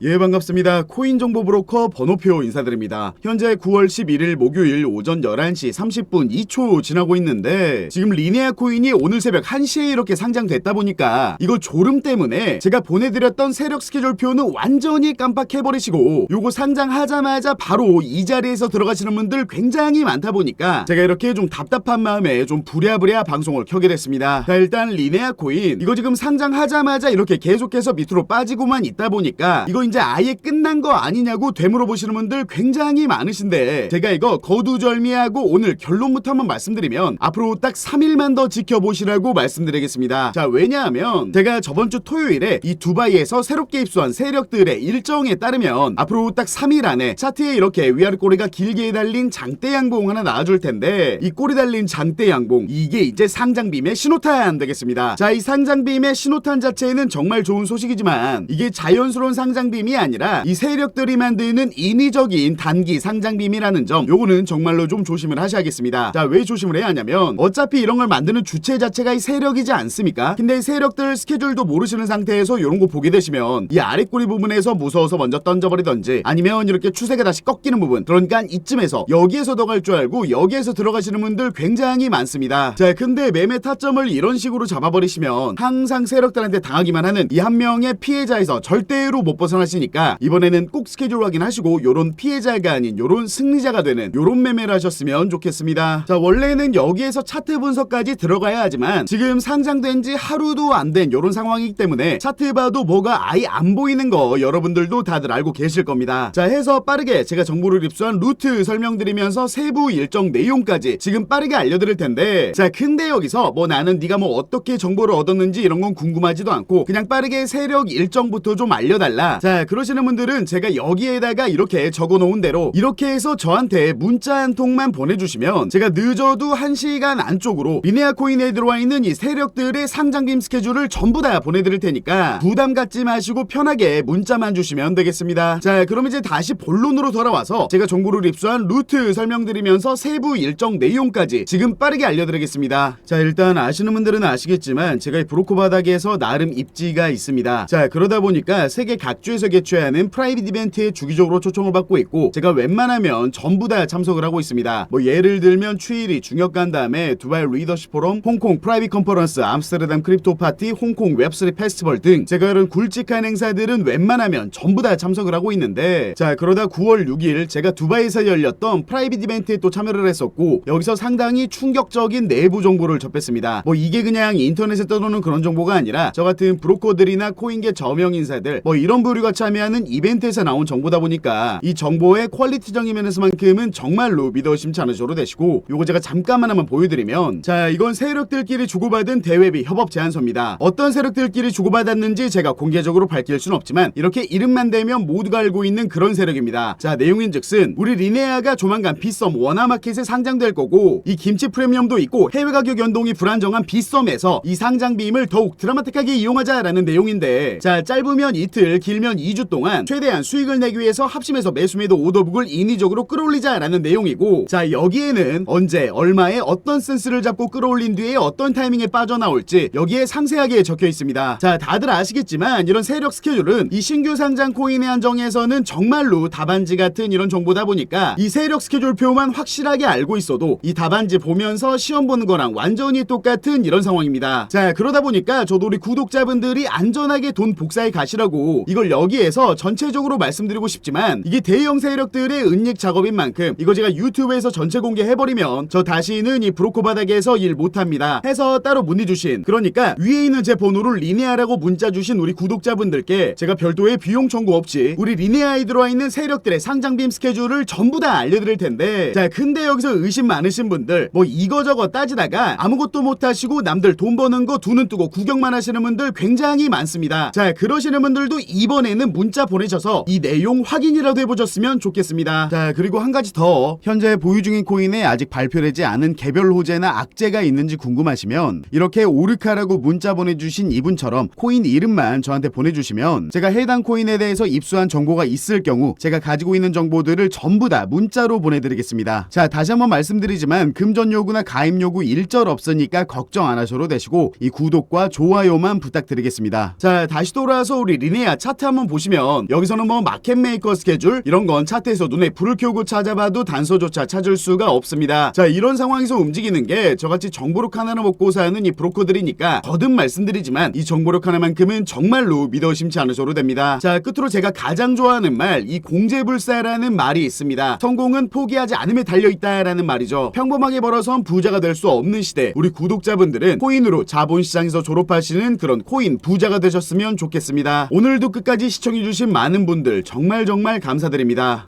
예 반갑습니다. 코인 정보 브로커 번호표 인사드립니다. 현재 9월 11일 목요일 오전 11시 30분 2초 지나고 있는데 지금 리네아 코인이 오늘 새벽 1시에 이렇게 상장됐다 보니까 이거 졸음 때문에 제가 보내드렸던 세력 스케줄표는 완전히 깜빡해버리시고 요거 상장하자마자 바로 이 자리에서 들어가시는 분들 굉장히 많다 보니까 제가 이렇게 좀 답답한 마음에 좀 부랴부랴 방송을 켜게 됐습니다. 자 일단 리네아 코인 이거 지금 상장하자마자 이렇게 계속해서 밑으로 빠지고만 있다 보니까 이거 이제 아예 끝난 거 아니냐고 되물어보시는 분들 굉장히 많으신데 제가 이거 거두절미하고 오늘 결론부터 한번 말씀드리면 앞으로 딱 3일만 더 지켜보시라고 말씀드리겠습니다. 자 왜냐하면 제가 저번 주 토요일에 이 두바이에서 새롭게 입수한 세력들의 일정에 따르면 앞으로 딱 3일 안에 차트에 이렇게 위아래 꼬리가 길게 달린 장대 양봉 하나 나와줄 텐데 이 꼬리 달린 장대 양봉 이게 이제 상장빔의 신호탄 되겠습니다. 자 이 상장빔의 신호탄 자체는 정말 좋은 소식이지만 이게 자연스러운 상장빔 이 아니라 이 세력들이 만드는 인위적인 단기 상장빔이라는 점 요거는 정말로 좀 조심을 하셔야겠습니다. 자 왜 조심을 해야 하냐면 어차피 이런 걸 만드는 주체 자체가 이 세력이지 않습니까? 근데 이 세력들 스케줄도 모르시는 상태에서 이런 거 보게 되시면 이 아래 꼬리 부분에서 무서워서 먼저 던져버리던지 아니면 이렇게 추세가 다시 꺾이는 부분 그러니까 이쯤에서 여기에서 더 갈 줄 알고 여기에서 들어가시는 분들 굉장히 많습니다. 자 근데 매매 타점을 이런 식으로 잡아버리시면 항상 세력들한테 당하기만 하는 이 한 명의 피해자에서 절대로 못 벗어나시 니까 이번에는 꼭 스케줄 확인하시고 요런 피해자가 아닌 요런 승리자가 되는 요런 매매를 하셨으면 좋겠습니다. 자 원래는 여기에서 차트 분석까지 들어가야 하지만 지금 상장된 지 하루도 안 된 요런 상황이기 때문에 차트 봐도 뭐가 아예 안 보이는 거 여러분들도 다들 알고 계실 겁니다. 자 해서 빠르게 제가 정보를 입수한 루트 설명드리면서 세부 일정 내용까지 지금 빠르게 알려드릴 텐데 자 근데 여기서 뭐 나는 네가 뭐 어떻게 정보를 얻었는지 이런 건 궁금하지도 않고 그냥 빠르게 세력 일정부터 좀 알려달라. 자 그러시는 분들은 제가 여기에다가 이렇게 적어놓은 대로 이렇게 해서 저한테 문자 한 통만 보내주시면 제가 늦어도 한 시간 안쪽으로 미네아 코인에 들어와 있는 이 세력들의 상장빔 스케줄을 전부 다 보내드릴 테니까 부담 갖지 마시고 편하게 문자만 주시면 되겠습니다. 자 그럼 이제 다시 본론으로 돌아와서 제가 정보를 입수한 루트 설명드리면서 세부 일정 내용까지 지금 빠르게 알려드리겠습니다. 자 일단 아시는 분들은 아시겠지만 제가 이 브로커 바닥에서 나름 입지가 있습니다. 자 그러다 보니까 세계 각주에서 개최하는 프라이빗 이벤트에 주기적으로 초청을 받고 있고 제가 웬만하면 전부 다 참석을 하고 있습니다. 뭐 예를 들면 추일이 중역 간 다음에 두바이 리더십 포럼, 홍콩 프라이빗 컨퍼런스, 암스테르담 크립토 파티, 홍콩 웹3 페스티벌 등 제가 이런 굵직한 행사들은 웬만하면 전부 다 참석을 하고 있는데 자 그러다 9월 6일 제가 두바이에서 열렸던 프라이빗 이벤트에 또 참여를 했었고 여기서 상당히 충격적인 내부 정보를 접했습니다. 뭐 이게 그냥 인터넷에 떠도는 그런 정보가 아니라 저 같은 브로커들이나 코인계 저명 인사들 뭐 이런 부류가 참여하는 이벤트에서 나온 정보다 보니까 이 정보의 퀄리티적인 면에서만큼은 정말로 믿어 심지 않으셔도 되시고 요거 제가 잠깐만 한번 보여드리면 자 이건 세력들끼리 주고받은 대회비 협업 제안서입니다. 어떤 세력들끼리 주고받았는지 제가 공개적으로 밝힐 순 없지만 이렇게 이름만 대면 모두가 알고 있는 그런 세력입니다. 자 내용인즉슨 우리 리네아가 조만간 비썸 원화마켓에 상장될 거고 이 김치 프리미엄도 있고 해외 가격 연동이 불안정한 비썸에서 이 상장 비임을 더욱 드라마틱하게 이용하자라는 내용인데 자 짧으면 이틀 길면 2주 동안 최대한 수익을 내기 위해서 합심해서 매수매도 오더북을 인위적으로 끌어올리자라는 내용이고 자 여기에는 언제 얼마에 어떤 센스를 잡고 끌어올린 뒤에 어떤 타이밍에 빠져나올지 여기에 상세하게 적혀 있습니다. 자 다들 아시겠지만 이런 세력 스케줄은 이 신규 상장 코인의 한정에서는 정말로 답안지 같은 이런 정보다 보니까 이 세력 스케줄표만 확실하게 알고 있어도 이 답안지 보면서 시험 보는 거랑 완전히 똑같은 이런 상황입니다. 자 그러다 보니까 저도 우리 구독자분들이 안전하게 돈 복사해 가시라고 이걸 여기 에서 전체적으로 말씀드리고 싶지만 이게 대형 세력들의 은닉 작업인 만큼 이거 제가 유튜브에서 전체 공개해버리면 저 다시는 이 브로커 바닥에서 일 못합니다. 해서 따로 문의 주신 그러니까 위에 있는 제 번호를 리네아라고 문자 주신 우리 구독자분들께 제가 별도의 비용 청구 없이 우리 리네아에 들어와 있는 세력들의 상장빔 스케줄을 전부 다 알려드릴 텐데 자 근데 여기서 의심 많으신 분들 뭐 이거저거 따지다가 아무것도 못하시고 남들 돈 버는 거 두 눈 뜨고 구경만 하시는 분들 굉장히 많습니다. 자 그러시는 분들도 이번에는 문자 보내셔서 이 내용 확인이라도 해보셨으면 좋겠습니다. 자 그리고 한 가지 더 현재 보유 중인 코인에 아직 발표되지 않은 개별 호재나 악재가 있는지 궁금하시면 이렇게 오르카라고 문자 보내주신 이분처럼 코인 이름만 저한테 보내주시면 제가 해당 코인에 대해서 입수한 정보가 있을 경우 제가 가지고 있는 정보들을 전부 다 문자로 보내드리겠습니다. 자 다시 한번 말씀드리지만 금전 요구나 가입 요구 일절 없으니까 걱정 안 하셔도 되시고 이 구독과 좋아요만 부탁드리겠습니다. 자 다시 돌아와서 우리 리네아 차트 한번 보시면 여기서는 뭐 마켓 메이커 스케줄 이런 건 차트에서 눈에 불을 켜고 찾아봐도 단서조차 찾을 수가 없습니다. 자 이런 상황에서 움직이는 게 저같이 정보력 하나를 먹고 사는 이 브로커들이니까 거듭 말씀드리지만 이 정보력 하나만큼은 정말로 믿어 심지 않으셔도 됩니다. 자 끝으로 제가 가장 좋아하는 말 이 공제불사라는 말이 있습니다. 성공은 포기하지 않음에 달려있다라는 말이죠. 평범하게 벌어선 부자가 될 수 없는 시대 우리 구독자분들은 코인으로 자본시장에서 졸업하시는 그런 코인 부자가 되셨으면 좋겠습니다. 오늘도 끝까지 시청해주신 많은 분들 정말 정말 감사드립니다.